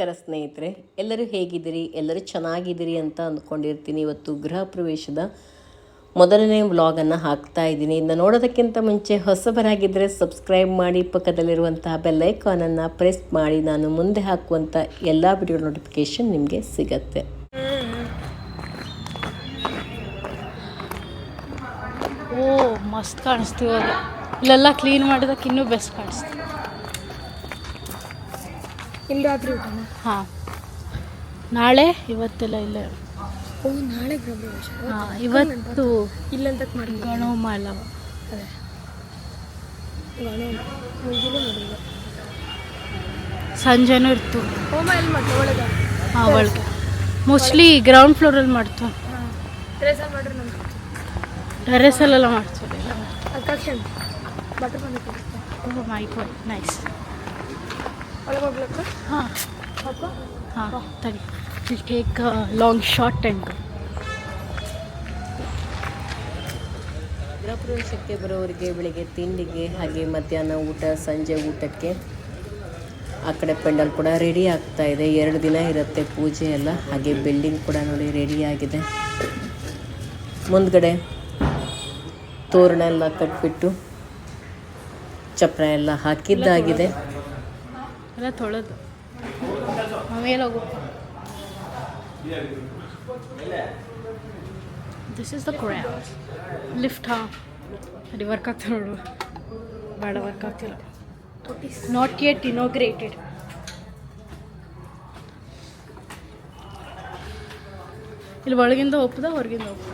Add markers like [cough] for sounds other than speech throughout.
ನಮಸ್ಕಾರ ಸ್ನೇಹಿತರೆ, ಎಲ್ಲರೂ ಹೇಗಿದ್ದೀರಿ? ಎಲ್ಲರೂ ಚೆನ್ನಾಗಿದ್ದೀರಿ ಅಂತ ಅಂದ್ಕೊಂಡಿರ್ತೀನಿ. ಇವತ್ತು ಗೃಹ ಪ್ರವೇಶದ ಮೊದಲನೇ ವ್ಲಾಗನ್ನು ಹಾಕ್ತಾ ಇದ್ದೀನಿ. ಇದನ್ನು ನೋಡೋದಕ್ಕಿಂತ ಮುಂಚೆ ಹೊಸಬರಾಗಿದ್ದರೆ ಸಬ್ಸ್ಕ್ರೈಬ್ ಮಾಡಿ, ಪಕ್ಕದಲ್ಲಿರುವಂತಹ ಬೆಲ್ಲೈಕಾನನ್ನು ಪ್ರೆಸ್ ಮಾಡಿ. ನಾನು ಮುಂದೆ ಹಾಕುವಂಥ ಎಲ್ಲ ವಿಡಿಯೋ ನೋಟಿಫಿಕೇಷನ್ ನಿಮಗೆ ಸಿಗತ್ತೆ. ಓ, ಮಸ್ತ್ ಕಾಣಿಸ್ತೀವಿ ಇಲ್ಲೆಲ್ಲ ಕ್ಲೀನ್ ಮಾಡಿದಕ್ಕೆ ಇನ್ನೂ ಬೆಸ್ಟ್ ಕಾಣಿಸ್ತು ಇಲ್ಲಿ ರಾತ್ರಿ ಊಟನ ಹಾಂ. ನಾಳೆ ಇವತ್ತೆಲ್ಲ ಇಲ್ಲೇ. ಓ ನಾಳೆ ಗೃಹಪ್ರವೇಶ ಹಾಂ ಇವತ್ತು ಇಲ್ಲಂತ ಮಾಡಿ ಗಣೋಮ ಎಲ್ಲ ಅದೇ. ಮುಗಿಲು ಸಂಜೆನೂ ಇರ್ತು. ಹೋಮ ಎಲ್ಲಿ ಮಾಡ್ತು ಒಳಗೆ? ಹಾಂ ಒಳಗೆ. ಮೋಸ್ಟ್ಲಿ ಗ್ರೌಂಡ್ ಫ್ಲೋರಲ್ಲಿ ಮಾಡ್ತು. ಟೆರೆಸ್ ಮಾಡ್ರಿ ಟೆರೆಸಲ್ಲೆಲ್ಲ ಮಾಡ್ತೀವಿ ಅದಕ್ಕೆ ಬಟರ್ ಬಂದಿತ್ತು ಓ ಮೈ ಗಾಡ್ ನೈಸ್ ಒಳಗೆ ಹೋಗ್ಲಕ್ಕ? ಹಾಂ. ಅಪ್ಪ ಹಾಂ ತಡಿ. Will take long short and ಗೃಹ ಪ್ರವೇಶಕ್ಕೆ ಬರೋರಿಗೆ ಬೆಳಿಗ್ಗೆ ತಿಂಡಿಗೆ ಹಾಗೆ ಮಧ್ಯಾಹ್ನ ಊಟ ಸಂಜೆ ಊಟಕ್ಕೆ ಆ ಕಡೆ ಪೆಂಡಲ್ ಕೂಡ ರೆಡಿ ಆಗ್ತಾ ಇದೆ. ಎರಡು ದಿನ ಇರುತ್ತೆ ಪೂಜೆ ಎಲ್ಲ. ಹಾಗೆ ಬಿಲ್ಡಿಂಗ್ ಕೂಡ ನೋಡಿ ರೆಡಿ ಆಗಿದೆ. ಮುಂದ್ಗಡೆ ತೋರಣ ಎಲ್ಲ ಕಟ್ಬಿಟ್ಟು ಚಪ್ರ ಎಲ್ಲ ಹಾಕಿದ್ದಾಗಿದೆ. ಎಲ್ಲ ತೊಳೆದು ಮೇಲೆ ಹೋಗು this is the crap lift ಹಾ. ಅಲ್ಲಿ ವರ್ಕ್ ಆಗ್ತಾ ನೋಡು. ಬೇಡ ವರ್ಕ್ ಆಗ್ತಿಲ್ಲ. ನಾಟ್ ಯೆಟ್ ಇನೋಗ್ರೇಟೆಡ್ ಇಲ್ಲಿ ಒಳಗಿಂದ ಒಪ್ಪದ ಹೊರಗಿಂದ ಒಪ್ಪದ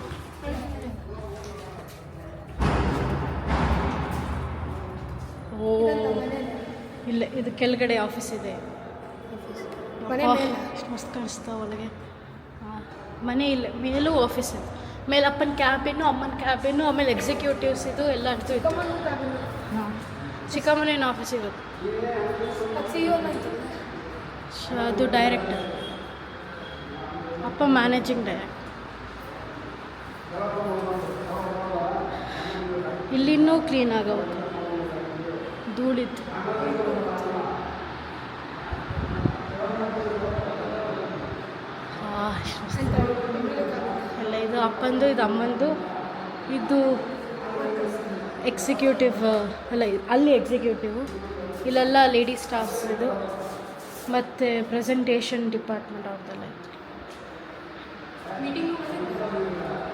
ಇಲ್ಲ ಇದು ಕೆಳಗಡೆ ಆಫೀಸ್ ಇದೆ. ಮಸ್ತ್ ಕಾಣಿಸ್ತಾವ ಒಳಗೆ. ಮನೆ ಇಲ್ಲ ಮೇಲೂ ಆಫೀಸ್ ಇದೆ. ಮೇಲೆ ಅಪ್ಪನ ಕ್ಯಾಬಿನು ಅಮ್ಮನ ಕ್ಯಾಬಿನು ಆಮೇಲೆ ಎಕ್ಸಿಕ್ಯೂಟಿವ್ಸ್ ಇದು ಎಲ್ಲ ಅರ್ಥ ಇತ್ತು. ಹಾಂ ಚಿಕ್ಕಮ್ಮನೇನು ಆಫೀಸ್ ಇರುತ್ತೆ ಶಾ ಅದು ಡೈರೆಕ್ಟರ್ ಅಪ್ಪ ಮ್ಯಾನೇಜಿಂಗ್ ಡೈರೆಕ್ಟರ್ ಇಲ್ಲಿನ್ನೂ ಕ್ಲೀನ್ ಆಗವು ಧೂಳಿತ್ತು. ಎಲ್ಲ ಇದು ಅಪ್ಪಂದು ಇದು ಅಮ್ಮಂದು ಇದು ಎಕ್ಸಿಕ್ಯೂಟಿವ್ ಅಲ್ಲ ಇದು- ಅಲ್ಲಿ ಎಕ್ಸಿಕ್ಯೂಟಿವ್ ಇಲ್ಲೆಲ್ಲ ಲೇಡಿ ಸ್ಟಾಫ್ಸ್ ಇದು. ಮತ್ತು ಪ್ರೆಸೆಂಟೇಷನ್ ಡಿಪಾರ್ಟ್ಮೆಂಟ್ ಅವ್ರದ್ದೆಲ್ಲ ಇತ್ತು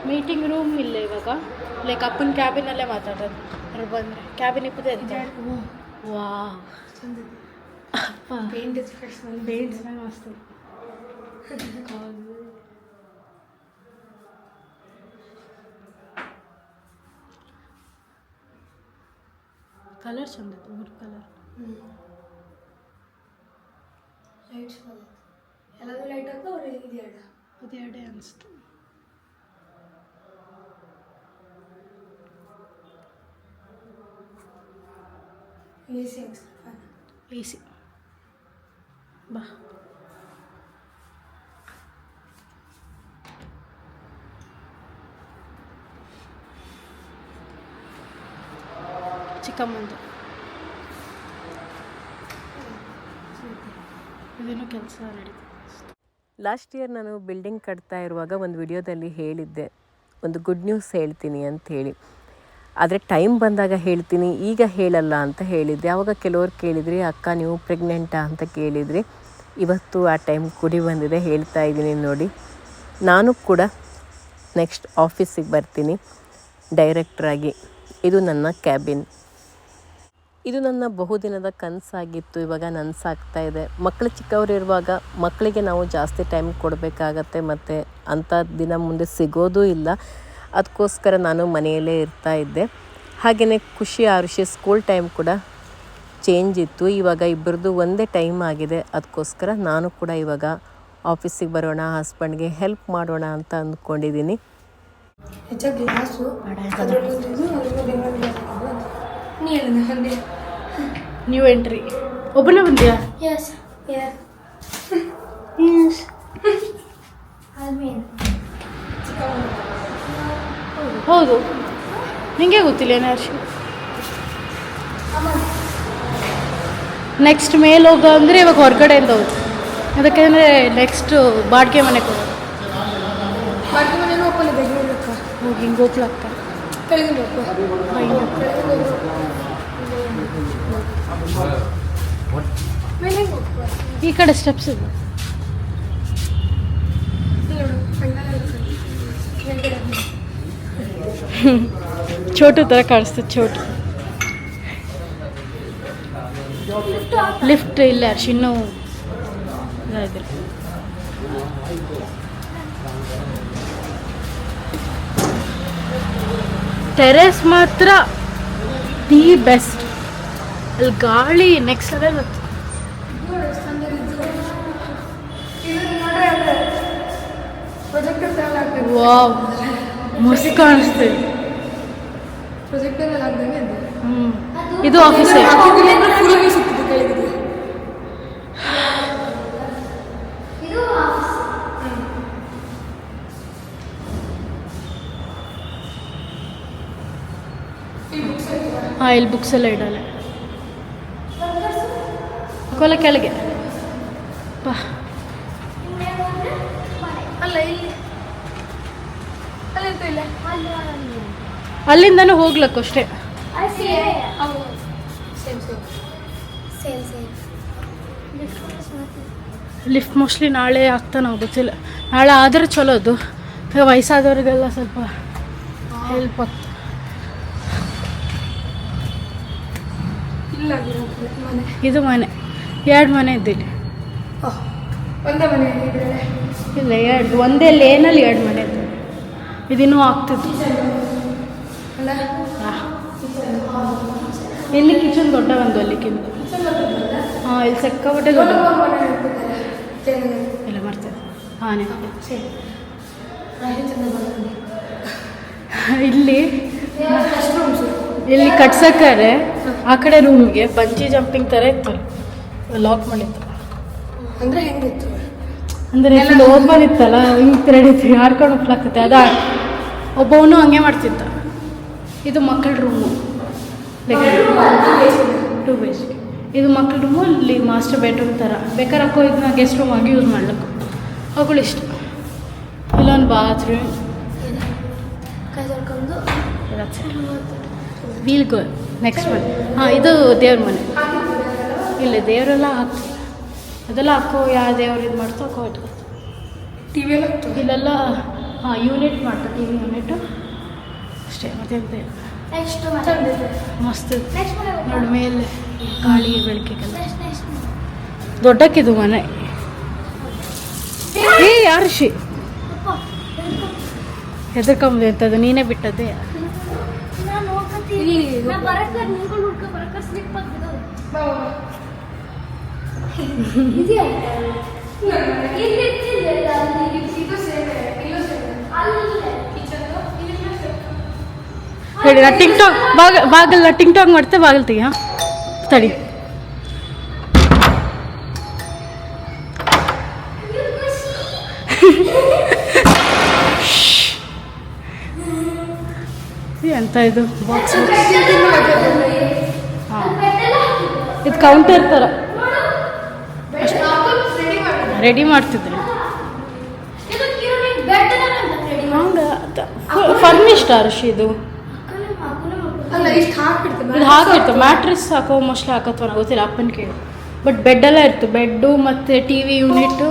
ಮೀಟಿಂಗ್ ರೂಮ್ ಇಲ್ಲ ಇವಾಗ. ಲೈಕ್ ಅಪ್ಪನ ಕ್ಯಾಬಿನಲ್ಲೇ ಮಾತಾಡೋದು. ಅವ್ರು ಬಂದರೆ. ಕ್ಯಾಬಿನ್ ಇಪ್ಪದೆ ವಾ ಅಪ್ಪ. ಪೇಂಟ್ ಬೇಂಟ್ ಮಸ್ತ್ ಕಲರ್ ಚಂದ ಇತ್ತು ವುಡ್ ಕಲರ್ ಲೈಟ್ಸ್ ಎಲ್ಲದೂ ಲೈಟ್ ಹಾಕ ಅವ್ರು ಇದು ಎರಡು ಅದು ಎರಡೇ ಅನಿಸ್ತು ಎ ಚಿಕ್ಕಮ್ಮಂದು. ಇದನ್ನು ಕೆಲಸ ನಡೀತದೆ. ಲಾಸ್ಟ್ ಇಯರ್ ನಾನು ಬಿಲ್ಡಿಂಗ್ ಕಟ್ತಾ ಇರುವಾಗ ಒಂದು ವಿಡಿಯೋದಲ್ಲಿ ಹೇಳಿದ್ದೆ. ಒಂದು ಗುಡ್ ನ್ಯೂಸ್ ಹೇಳ್ತೀನಿ ಅಂತ ಹೇಳಿ. ಆದರೆ ಟೈಮ್ ಬಂದಾಗ ಹೇಳ್ತೀನಿ, ಈಗ ಹೇಳಲ್ಲ ಅಂತ ಹೇಳಿದ್ದೆ. ಆವಾಗ ಕೆಲವ್ರು ಕೇಳಿದ್ರಿ, ಅಕ್ಕ, ನೀವು ಪ್ರೆಗ್ನೆಂಟಾ ಅಂತ ಕೇಳಿದ್ರಿ, ಇವತ್ತು ಆ ಟೈಮ್ ಕುಡಿ ಬಂದಿದೆ, ಹೇಳ್ತಾ ಇದ್ದೀನಿ ನೋಡಿ. ನಾನು ಕೂಡ ನೆಕ್ಸ್ಟ್ ಆಫೀಸಿಗೆ ಬರ್ತೀನಿ. ಡೈರೆಕ್ಟ್ರಾಗಿ ಇದು ನನ್ನ ಕ್ಯಾಬಿನ್ ಇದು ನನ್ನ ಬಹುದಿನದ ಕನಸಾಗಿತ್ತು. ಇವಾಗ ನನಸಾಗ್ತಾ ಇದೆ. ಮಕ್ಕಳು ಚಿಕ್ಕವರಿರುವಾಗ ಮಕ್ಕಳಿಗೆ ನಾವು ಜಾಸ್ತಿ ಟೈಮ್ ಕೊಡಬೇಕಾಗತ್ತೆ ಮತ್ತು ಅಂಥ ದಿನ ಮುಂದೆ ಸಿಗೋದೂ ಇಲ್ಲ. ಅದಕ್ಕೋಸ್ಕರ ನಾನು ಮನೆಯಲ್ಲೇ ಇರ್ತಾ ಇದ್ದೆ. ಹಾಗೆಯೇ ಖುಷಿ ಆರುಷಿ ಸ್ಕೂಲ್ ಟೈಮ್ ಕೂಡ ಚೇಂಜ್ ಇತ್ತು. ಇವಾಗ ಇಬ್ಬರದ್ದು ಒಂದೇ ಟೈಮ್ ಆಗಿದೆ. ಅದಕ್ಕೋಸ್ಕರ ನಾನು ಕೂಡ ಇವಾಗ ಆಫೀಸಿಗೆ ಬರೋಣ ಹಸ್ಬೆಂಡ್ಗೆ ಹೆಲ್ಪ್ ಮಾಡೋಣ ಅಂತ ಅಂದ್ಕೊಂಡಿದ್ದೀನಿ. ಹೆಚ್ಚಾಗಿ ಗ್ಲಾಸು ನ್ಯೂ ಎಂಟ್ರಿ ಒಬ್ಬನೇ ಬಂದ್ಯಾ? ಎಸ್ ಎಸ್ ಹೌದು. ನಿಂಗೆ ಗೊತ್ತಿಲ್ಲ ಏನು ಹರ್ಷಿ ನೆಕ್ಸ್ಟ್ ಮೇಲೆ ಹೋಗ ಅಂದರೆ ಇವಾಗ ಹೊರಗಡೆಯಿಂದ ಹೋಗಿ. ಅದಕ್ಕೆಂದರೆ ನೆಕ್ಸ್ಟು ಬಾಡಿಗೆ ಮನೆ ಕೊಡೋದು ಬಾಡಿಗೆ ಇದೆ ನೋಡ್ಬೇಕ ಹೋಗಿ ಹಿಂಗೆ ಹೋಗ್ಲಾಗ್ತಾರೆ ಹೆಂಗ್. ಹೋಗ್ಬೇಕು ಈ ಕಡೆ ಸ್ಟೆಪ್ಸ್ ಇದೆ ನೋಡು ಪೆಂಡಲ್ ಕೆಳಗಡೆ ಚೋಟು ಥರ ಕಾಣಿಸ್ತದೆ ಚೋಟು ಲಿಫ್ಟ್ ಇಲ್ಲ ಇನ್ನೂ ಇದಾಗಿದೆ ಟೆರೆಸ್ ಮಾತ್ರ ದಿ ಬೆಸ್ಟ್ ಅಲ್ಲಿ ಗಾಳಿ ನೆಕ್ಸ್ಟ್ ಲೆವೆಲ್ ಆಗ್ತದೆ ವಾವ್ ಎಲ್ಲ ಆಗ್ದಂಗೆ ಇದೆ ಆಫೀಸ್ ಇಲ್ಲಿ ಬುಕ್ಸ್ ಎಲ್ಲ ಇಡಲ್ಲ. ಕೊಲ ಕೆಳಗೆ. ಬಾ. ಅಲ್ಲ ಇಲ್ಲಿ. ಅಲ್ಲ ಇಲ್ಲ. ಅಲ್ಲಿಂದನೂ ಹೋಗ್ಲಕ್ಕು ಅಷ್ಟೇ. ಲಿಫ್ಟ್ ಮೋಸ್ಟ್ಲಿ ನಾಳೆ ಆಗ್ತಾನೆ ಗೊತ್ತಿಲ್ಲ. ನಾಳೆ ಆದರೆ ಚಲೋ ಅದು. ವಯಸ್ಸಾದವ್ರಿಗೆಲ್ಲ ಸ್ವಲ್ಪ ಹೆಲ್ಪ್ ಆಗ್ತದೆ ಇದು ಮನೆ. ಎರಡು ಮನೆ ಇದ್ದಿಲ್ಲ. ಒಂದೇ ಮನೆ ಇಲ್ಲ ಎರಡು ಒಂದೇ ಲೇನಲ್ಲಿ ಎರಡು ಮನೆ ಇದ್ದಿಲ್ಲ. ಇದಿನ್ನೂ ಆಗ್ತಿತ್ತು. ಇಲ್ಲಿ ಕಿಚನ್ ದೊಡ್ಡ ಒಂದು ಅಲ್ಲಿಕ್ಕಿಂತ ಹಾಂ ಇಲ್ಲಿ ಸಿಕ್ಕಾಪಟ್ಟೆ ದೊಡ್ಡ. ಇಲ್ಲ ಬರ್ತದೆ ಹಾಂ ಇಲ್ಲಿ ಇಲ್ಲಿ ಕಟ್ಸಕ್ಕಾರೆ ಆ ಕಡೆ ರೂಮ್ಗೆ ಬಂಚಿ ಜಂಪಿಂಗ್ ಥರ ಇತ್ತು ಲಾಕ್ ಮಾಡಿತ್ತು. ಅಂದ್ರೆ ಹೆಂಗಿತ್ತು? ಅಂದರೆ ಎಲ್ಲ ಓಪನ್ ಇತ್ತಲ್ಲ ಹಿಂಗೆ? ತಿರುಗಿತ್ತು ಯಾರ್ಕೊಂಡು ಹೋಗ್ಲಾಗ್ತೈತೆ ಅದ ಒಬ್ಬವನು ಹಂಗೆ ಮಾಡ್ತಿದ್ದ. ಇದು ಮಕ್ಕಳ ರೂಮು ಟೂ ಬೇಸ್ ಇದು ಮಕ್ಕಳ ರೂಮು ಇಲ್ಲಿ ಮಾಸ್ಟರ್ ಬೆಡ್ರೂಮ್ ಥರ ಬೇಕಾದ್ರೆ ಹಾಕೋ ಇದನ್ನ ಗೆಸ್ಟ್ ರೂಮ್ ಆಗಿ ಯೂಸ್ ಮಾಡ್ಲಿಕ್ಕೆ. ಅವುಗಳು ಇಷ್ಟ. ಇಲ್ಲೊಂದು ಬಾತ್ರೂಮ್ ಗೋ ನೆಕ್ಸ್ಟ್ ಮನೆ ಹಾಂ ಇದು ದೇವ್ರ ಮನೆ. ಇಲ್ಲ ದೇವರೆಲ್ಲ ಹಾಕ್ತಾರೆ. ಅದೆಲ್ಲ ಹಾಕೋ ಯಾವ ದೇವ್ರು ಇದು ಮಾಡ್ತೋ ಹಾಕೋ ಇಟ್ಕೋ. ಟಿ ವಿ ಎಲ್ಲ ಇತ್ತು ಇಲ್ಲೆಲ್ಲ ಹಾಂ ಯೂನಿಟ್ ಮಾಡ್ತಾರೆ ಟಿ ವಿ ಯೂನಿಟು ಅಷ್ಟೇ ಮತ್ತೆ ಎಂತ ಇಲ್ಲ. ನೆಕ್ಸ್ಟ್ ಮಸ್ತ್ ನೋಡಿ ಮೇಲೆ ಗಾಳಿ ಬೆಳಕಿಗೆಲ್ಲ. ದೊಡ್ಡಕ್ಕಿದು ಮನೆ. ಏ ಯಾರು ಶಿ ಹೆದರ್ಕೊಂಬುದು ಎಂಥದ್ದು ನೀನೇ ಬಿಟ್ಟದ್ದೇ. ಇಲ್ಲಿ ಹೇಳಿ ನಾ ಟಿಂಗ್ ಟಾಕ್ ಬಾಗ ಬಾಗಲ್ ಟಿಂಗ್ ಟಾಕ್ ಮಾಡ್ತೆ ಬಾಗಲ್ ತೆಗಿ ಹಾಂ. ತಡಿ. [laughs] ಎಂತ ಇದು? ಬಾಕ್ಸ್ ಹಾಂ. ಇದು ಕೌಂಟರ್ ಥರ ರೆಡಿ ಮಾಡ್ತಿದ್ರು. ಹಂಗೆ ಫರ್ನಿಶ್ಡ್ ಅರ್ಶಿ ಇದು. ಇದು ಹಾಕಿರ್ತು ಮ್ಯಾಟ್ರಿಸ್ ಹಾಕೋ ಮೋಸ್ಟ್ಲಿ ಹಾಕತ್ವ ಗೊತ್ತಿಲ್ಲ ಅಪ್ಪನ ಕೇಳಿ. ಬಟ್ ಬೆಡ್ ಎಲ್ಲ ಇತ್ತು ಬೆಡ್ಡು ಮತ್ತು ಟಿ ವಿ ಯೂನಿಟ್ಟು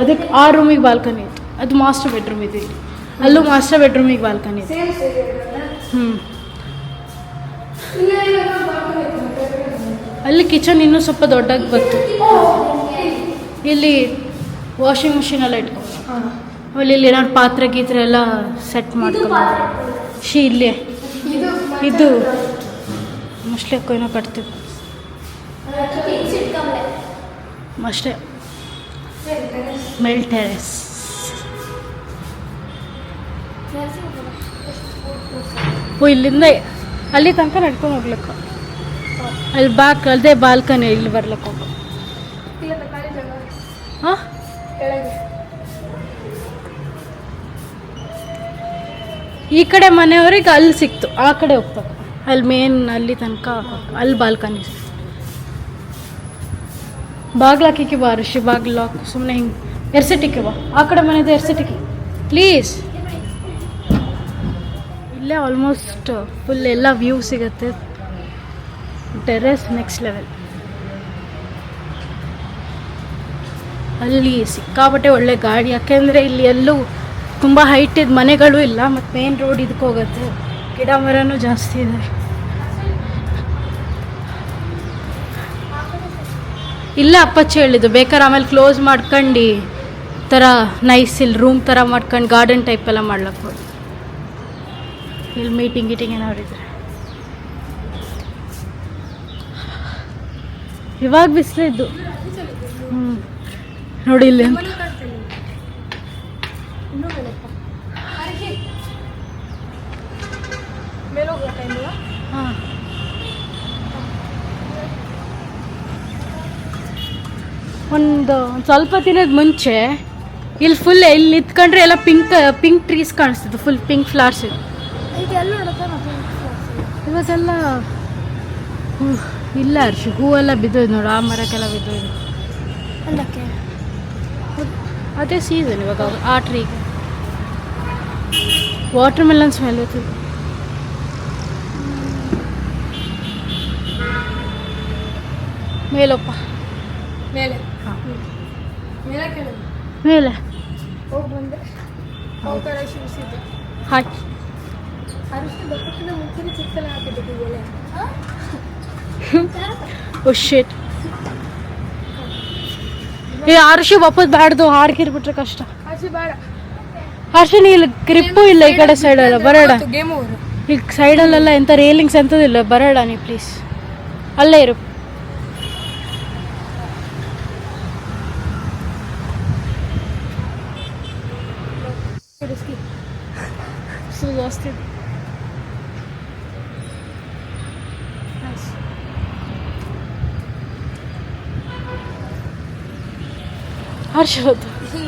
ಅದಕ್ಕೆ ಆ ರೂಮಿಗೆ ಬಾಲ್ಕನಿ ಇತ್ತು. ಅದು ಮಾಸ್ಟರ್ ಬೆಡ್ರೂಮ್ ಇದೆ ಇಲ್ಲಿ. ಅಲ್ಲೂ ಮಾಸ್ಟರ್ ಬೆಡ್ರೂಮಿಗೆ ಬಾಲ್ಕನಿ ಇದೆ ಹ್ಞೂ ಅಲ್ಲಿ? ಕಿಚನ್ ಇನ್ನೂ ಸ್ವಲ್ಪ ದೊಡ್ಡಾಗಿ ಬಂತು. ಇಲ್ಲಿ ವಾಷಿಂಗ್ ಮಿಷಿನ್ ಎಲ್ಲ ಇಟ್ಕೊ. ಹಾಂ. ಆಮೇಲೆ ಇಲ್ಲಿ ಏನಾದ್ರು ಪಾತ್ರೆ ಗೀತ್ರೆ ಎಲ್ಲ ಸೆಟ್ ಮಾಡ್ಕೊಂಡು ಶಿ ಇಲ್ಲೇ. ಇದು ಅಕ್ಕೋ ಏನೋ ಕಟ್ತಿದ್ದು ಅಷ್ಟೇ. ಮೆಲ್ ಟೆರೆಸ್ ಓ ಇಲ್ಲಿಂದ ಅಲ್ಲಿ ತನಕ ನಡ್ಕೊಂಡು ಹೋಗ್ಲಿಕ್ಕೆ. ಅಲ್ಲಿ ಬಾಕ್ ಅಲ್ಲದೆ ಬಾಲ್ಕನಿ ಇಲ್ಲಿ ಬರ್ಲಿಕ್ಕೆ ಹೋಗು. ಹಾಂ? ಈ ಕಡೆ ಮನೆಯವ್ರಿಗೆ ಅಲ್ಲಿ ಸಿಕ್ತು. ಆ ಕಡೆ ಹೋಗ್ಬೇಕು. ಅಲ್ಲಿ ಮೇನ್ ಅಲ್ಲಿ ತನಕ ಅಲ್ಲಿ ಬಾಲ್ಕನಿ ಬಾಗ್ಲು ಹಾಕಿಕ್ಕೆ ಬಾ ಋಷಿ, ಬಾಗ್ಲು ಲಾಕ್ ಸುಮ್ಮನೆ ಹಿಂಗೆ ಎರ್ಸೆಟಿಕ್ಕೆ ಬಾ. ಆ ಕಡೆ ಮನೆದು ಎರ್ಸೆಟಿಕ್ಕೆ ಪ್ಲೀಸ್ ಇಲ್ಲೇ ಆಲ್ಮೋಸ್ಟ್ ಫುಲ್ ಎಲ್ಲ ವ್ಯೂ ಸಿಗುತ್ತೆ. ಟೆರೆಸ್ ನೆಕ್ಸ್ಟ್ ಲೆವೆಲ್ ಅಲ್ಲಿ ಸಿಕ್ಕಾಪಟ್ಟೆ ಒಳ್ಳೆ ಗಾಡಿ. ಯಾಕೆಂದರೆ ಇಲ್ಲಿ ಎಲ್ಲೂ ತುಂಬ ಹೈಟ್ ಇದ್ದ ಮನೆಗಳು ಇಲ್ಲ ಮತ್ತು ಮೇನ್ ರೋಡ್ ಇದಕ್ಕೆ ಹೋಗುತ್ತೆ. ಗಿಡ ಮರನೂ ಜಾಸ್ತಿ ಇದೆ. ಇಲ್ಲ ಅಪ್ಪಚ್ಚಿ ಹೇಳಿದ್ದು, ಬೇಕಾದ್ರೆ ಆಮೇಲೆ ಕ್ಲೋಸ್ ಮಾಡ್ಕೊಂಡು. ಥರ ನೈಸ್ ಇಲ್ಲಿ ರೂಮ್ ಥರ ಮಾಡ್ಕೊಂಡು ಗಾರ್ಡನ್ ಟೈಪ್ ಎಲ್ಲ ಮಾಡ್ಲಕ್ಕೆ ಇಲ್ಲಿ ಮೀಟಿಂಗ್ ಗೀಟಿಂಗ್ ಏನಾದ್ರು ಇದ್ರೆ. ಇವಾಗ ಬಿಸಿಲಿದ್ದು ಹ್ಞೂ ನೋಡಿ ಇಲ್ಲಿ. ಒಂದು ಸ್ವಲ್ಪ ದಿನದ ಮುಂಚೆ, ಇಲ್ಲಿ ಫುಲ್ ಇಲ್ಲಿ ನಿಂತ್ಕೊಂಡ್ರೆ ಎಲ್ಲ ಪಿಂಕ್ ಪಿಂಕ್ ಟ್ರೀಸ್ ಕಾಣಿಸ್ತಿತ್ತು ಫುಲ್ ಪಿಂಕ್ ಫ್ಲವರ್ಸ್ ಇವತ್ತೆಲ್ಲ ಇಲ್ಲ ಅರ್ಷಿ ಹೂವೆಲ್ಲ ಬಿದ್ದೋಯ್ತು ನೋಡು, ಆ ಮರಕ್ಕೆಲ್ಲ ಬಿದ್ದೋಯ್ತು. ಅದೇ ಸೀಸನ್ ಇವಾಗ ಆ ಟ್ರೀಗೆ ವಾಟರ್ ಮೆಲನ್ ಸ್ಮೆಲ್ ಇತ್ತು. ಮೇಲಪ್ಪ. ಮೇಲೆ. ಹಾಂ. ಮೇಲೆ ಹಾಕಿ. ಓ ಶೇಟ್ [laughs] ಏ ಆರುಷಿ ವಾಪಸ್ ಬ್ಯಾಡ್ದು ಹಾರ್ಗಿರ್ ಬಿಟ್ರೆ ಕಷ್ಟ. ಹಸಿ ಬೇಡ. ಹರ್ಷಿನಿ ಇಲ್ಲಿ ಗ್ರಿಪ್ಪು ಇಲ್ಲ ಈ ಕಡೆ ಸೈಡಲ್ಲ ಬರೋಣ. ಗೇಮ್ ಓವರ್ ಈ ಸೈಡಲ್ಲೆಲ್ಲ ಎಂಥ ರೇಲಿಂಗ್ಸ್ ಎಂಥದಿಲ್ಲ ಬರೋಣ ನೀ ಪ್ಲೀಸ್ ಅಲ್ಲೇ ಇರು. ಜಾಸ್ತಿ ಹರ್ಷ ಹೋದ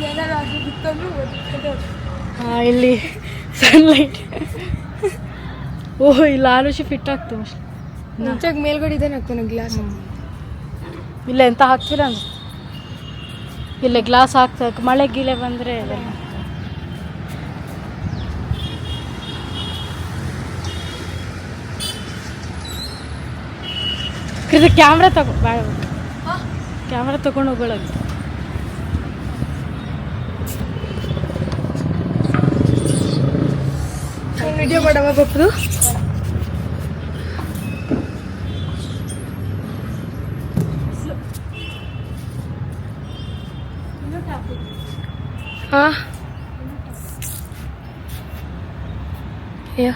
ಏನಾದ್ರು ಅದು ಬಿತ್ತಂದ್ರು ಓದ್ಕೊಂಡು ಹಾಂ ಇಲ್ಲಿ ಸನ್ಲೈಟ್ ಓಹ್ ಇಲ್ಲ ಆರುಷಿ ಫಿಟ್ ಆಗ್ತದೆ ಮೋಸ್ಟ್ಲಿ ಮುಂಚಾಗ ಮೇಲ್ಗಡೆ ಇದೆ ಹಾಕ್ತಾನೆ ಗ್ಲಾಸ್ ಇಲ್ಲ ಎಂತ ಹಾಕ್ತೀರ ಇಲ್ಲ ಇಲ್ಲೇ ಗ್ಲಾಸ್ ಹಾಕ್ತಾ ಮಳೆ ಗೀಳೆ ಬಂದರೆ ಇದು ಕ್ಯಾಮ್ರಾ ತಗೋ ಬೇಡ ಕ್ಯಾಮ್ರಾ ತಗೊಂಡು ಹೋಗೋಳದು ವಿಡಿಯೋ ಮಾಡವ ಬಪ್ಪದು ಹಾ. ಯಾ.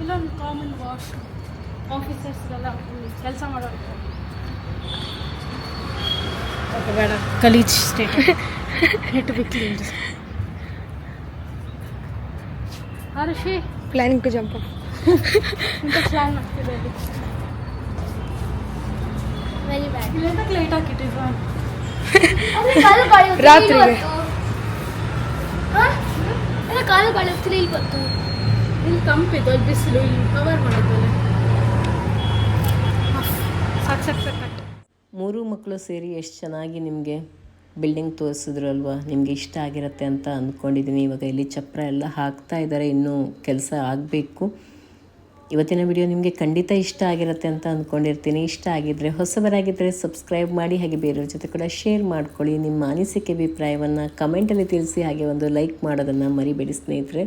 ಇಲ್ಲೊಂದು ಕಾಮನ್ ವಾಶ್ ಆಫೀಸರ್ಸ್ಗೆಲ್ಲ ಕೆಲಸ ಮಾಡೋರು ಓಕೆ ಬೇಡ. ಗಲೀಜ್ state [laughs] net be clean Harshi planning to jump ಮಾಡ್ತಿದೆ ವೆರಿ ಬ್ಯಾಡ್ ಲೈಟ್ ಕಾಲು ಕಾಣಿಸ್ತಿಲ್ಲ ಇಲ್ಲಿ ಬಂತು ಇಲ್ಲಿ ಕಂಪಿದ್ದು ಅಲ್ಲಿ ಬಿಸಿಲು ಇಲ್ಲಿ ಕವರ್ ಮಾಡಿದ್ದಲ್ಲ ಸಾಕು ಸಾಕು ಸಾಕು. ಮೂರು ಮಕ್ಕಳು ಸೇರಿ ಎಷ್ಟು ಚೆನ್ನಾಗಿ ನಿಮಗೆ ಬಿಲ್ಡಿಂಗ್ ತೋರಿಸಿದ್ರು ಅಲ್ವಾ? ನಿಮಗೆ ಇಷ್ಟ ಆಗಿರುತ್ತೆ ಅಂತ ಅಂದ್ಕೊಂಡಿದ್ದೀನಿ ಇವಾಗ ಇಲ್ಲಿ ಚಪ್ರ ಎಲ್ಲ ಹಾಕ್ತಾ ಇದ್ದಾರೆ ಇನ್ನೂ ಕೆಲಸ ಆಗಬೇಕು. ಇವತ್ತಿನ ವಿಡಿಯೋ ನಿಮಗೆ ಖಂಡಿತ ಇಷ್ಟ ಆಗಿರುತ್ತೆ ಅಂತ ಅಂದ್ಕೊಂಡಿರ್ತೀನಿ. ಇಷ್ಟ ಆಗಿದ್ದರೆ ಹೊಸಬರಾಗಿದ್ದರೆ ಸಬ್ಸ್ಕ್ರೈಬ್ ಮಾಡಿ, ಹಾಗೆ ಬೇರೆಯವ್ರ ಜೊತೆ ಕೂಡ ಶೇರ್ ಮಾಡ್ಕೊಳ್ಳಿ. ನಿಮ್ಮ ಅನಿಸಿಕೆ, ಅಭಿಪ್ರಾಯವನ್ನು ಕಮೆಂಟಲ್ಲಿ ತಿಳಿಸಿ, ಹಾಗೆ ಒಂದು ಲೈಕ್ ಮಾಡೋದನ್ನು ಮರಿಬೇಡಿ ಸ್ನೇಹಿತರೆ.